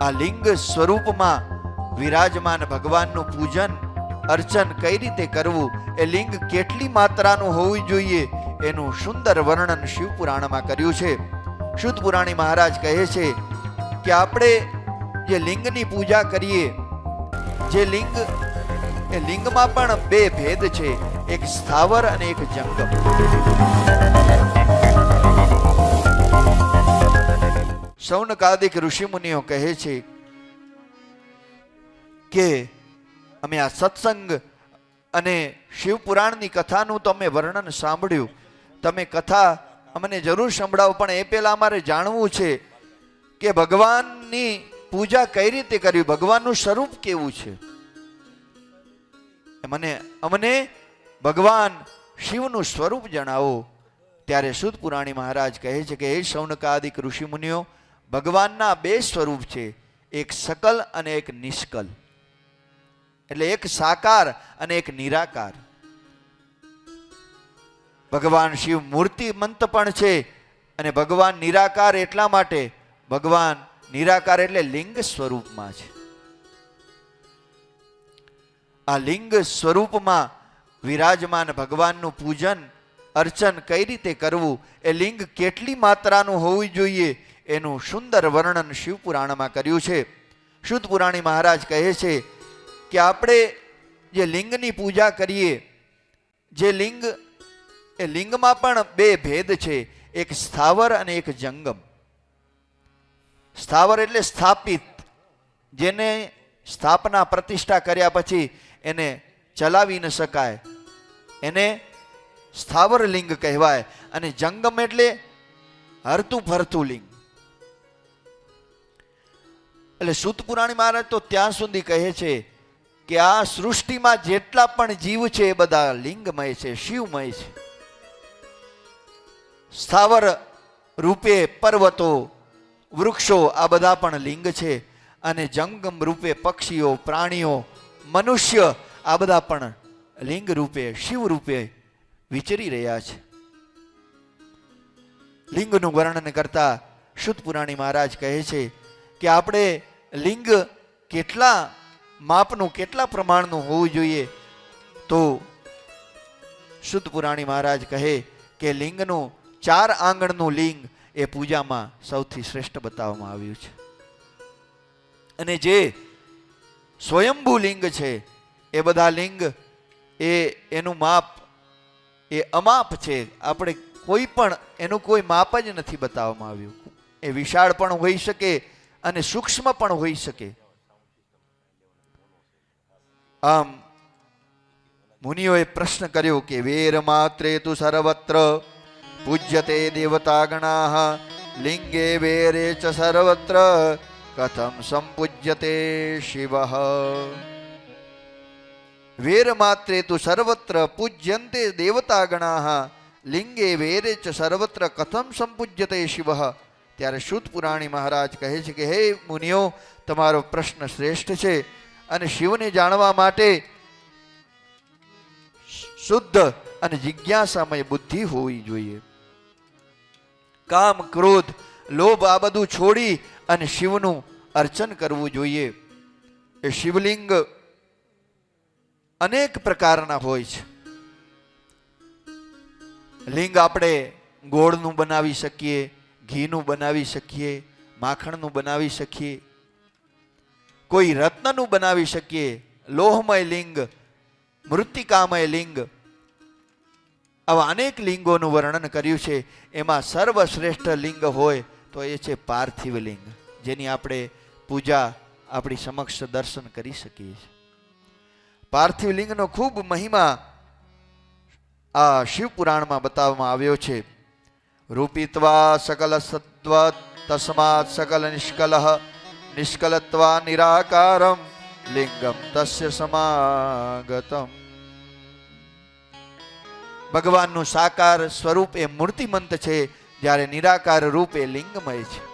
આ લિંગ સ્વરૂપમાં વિરાજમાન ભગવાનનું પૂજન, અર્ચન કઈ રીતે કરવું, એ લિંગ કેટલી માત્રાનું હોવું જોઈએ, એનું સુંદર વર્ણન શિવપુરાણમાં કર્યું છે. શુદ્ધ પુરાણી મહારાજ કહે છે કે આપણે જે લિંગની પૂજા કરીએ, જે લિંગ, એ લિંગમાં પણ બે ભેદ છે, એક સ્થાવર અને એક જંગમ. સૌનકાદિક ઋષિમુનિઓ કહે છે કે અમે આ સત્સંગ અને શિવ પુરાણની કથાનું તમે વર્ણન સાંભળ્યું. તમે કથા અમને જરૂર સંભળાવો, પણ એ પહેલાં અમારે જાણવું છે કે ભગવાનની પૂજા કઈ રીતે કરવી? ભગવાનનું સ્વરૂપ કેવું છે? મને, અમને ભગવાન શિવનું સ્વરૂપ જણાવો. ત્યારે સુદ પુરાણી મહારાજ કહે છે કે એ સૌનકાદિક ઋષિમુનિઓ ભગવાનના બે સ્વરૂપ છે, એક સકલ અને એક નિષ્કલ. એટલે એક સાકાર અને એક નિરાકાર. ભગવાન શિવ મૂર્તિમંત પણ છે અને ભગવાન નિરાકાર એટલા માટે ભગવાન નિરાકાર એટલે લિંગ સ્વરૂપમાં છે. આ લિંગ સ્વરૂપમાં વિરાજમાન ભગવાનનું પૂજન, અર્ચન કઈ રીતે કરવું એ લિંગ કેટલી માત્રાનું હોવું જોઈએ એનું સુંદર વર્ણન શિવપુરાણમાં કર્યું છે. શુદ્ધ પુરાણી મહારાજ કહે છે કે આપણે જે લિંગની પૂજા કરીએ, જે લિંગ, એ લિંગમાં પણ બે ભેદ છે, એક સ્થાવર અને એક જંગમ. સ્થાવર એટલે સ્થાપિત, જેને સ્થાપના પ્રતિષ્ઠા કર્યા પછી એને ચલાવી ન શકાય. એને સ્થાવર લિંગ કહેવાય અને જંગમ એટલે હરતું ફરતું લિંગ. એટલે સુતપુરાણી મહારાજ તો ત્યાં સુધી કહે છે કે આ સૃષ્ટિમાં જેટલા પણ જીવ છે એ બધા લિંગમય છે, શિવમય છે. સ્થાવર રૂપે પર્વતો, વૃક્ષો આ બધા પણ લિંગ છે અને જંગમ રૂપે પક્ષીઓ, પ્રાણીઓ, મનુષ્ય આ બધા પણ લિંગ રૂપે, શિવ રૂપે વિચરી રહ્યા છે. લિંગનું વર્ણન કરતા શુદ્ધ પુરાણી મહારાજ કહે છે કે આપણે લિંગ કેટલા માપનું, કેટલા પ્રમાણનું હોવું જોઈએ? તો શુદ્ધ પુરાણી મહારાજ કહે કે લિંગનું, ચાર આંગણનું લિંગ એ પૂજામાં સૌથી શ્રેષ્ઠ બતાવવામાં આવ્યું છે. અને જે સ્વયંભૂ લિંગ છે, એ બધા લિંગ, એ એનું માપ, એ અમાપ છે, આપણે કોઈ પણ, એનું કોઈ માપ જ નથી બતાવવામાં આવ્યું. એ વિશાળ પણ હોઈ શકે અને સૂક્ષ્મ પણ હોઈ શકે આમ મુનિઓએ પ્રશ્ન કર્યો કે વેર માત્રે તુ સર્વત્ર પૂજ્યતે દેવતા ગણા લિંગે વેરે ચ સર્વત્ર કથમ સંપૂજ્યતે શિવ વેર માત્રે તુ સર્વત્ર પૂજ્યંતે દેવતા ગણા લિંગે વેરે ચ સર્વત્ર કથમ સંપૂજ્યતે શિવ ત્યારે શુદ્ધ પુરાણી મહારાજ કહે છે કે, હે મુનિઓ, તમારો પ્રશ્ન શ્રેષ્ઠ છે અને શિવને જાણવા માટે શુદ્ધ અને જિજ્ઞાસામય બુદ્ધિ હોવી જોઈએ. કામ, ક્રોધ, લોભ આ બધું છોડી અને શિવનું અર્ચન કરવું જોઈએ. એ શિવલિંગ અનેક પ્રકારના હોય છે. લિંગ આપણે ગોળનું બનાવી શકીએ ઘીનું બનાવી શકીએ, માખણનું બનાવી શકીએ, કોઈ રત્નનું બનાવી શકીએ, લોહમય લિંગ મૃત્તિકામય લિંગ. આવા અનેક લિંગોનું વર્ણન કર્યું છે. એમાં સર્વશ્રેષ્ઠ લિંગ હોય તો એ છે પાર્થિવ લિંગ, જેની આપણે પૂજા આપણી સમક્ષ દર્શન કરી શકીએ છીએ. પાર્થિવ લિંગનો ખૂબ મહિમા આ શિવ પુરાણમાં બતાવવામાં આવ્યો છે. રૂપિત્વા સકલ સત્વ તસ્માત સકલ નિષ્કલ નિષ્કલત્વા નિરાકારમ લિંગમ તસ્ય સમાગતમ ભગવાનનું સાકાર સ્વરૂપ એ મૂર્તિમંત છે, જ્યારે નિરાકાર રૂપ એ લિંગમય છે।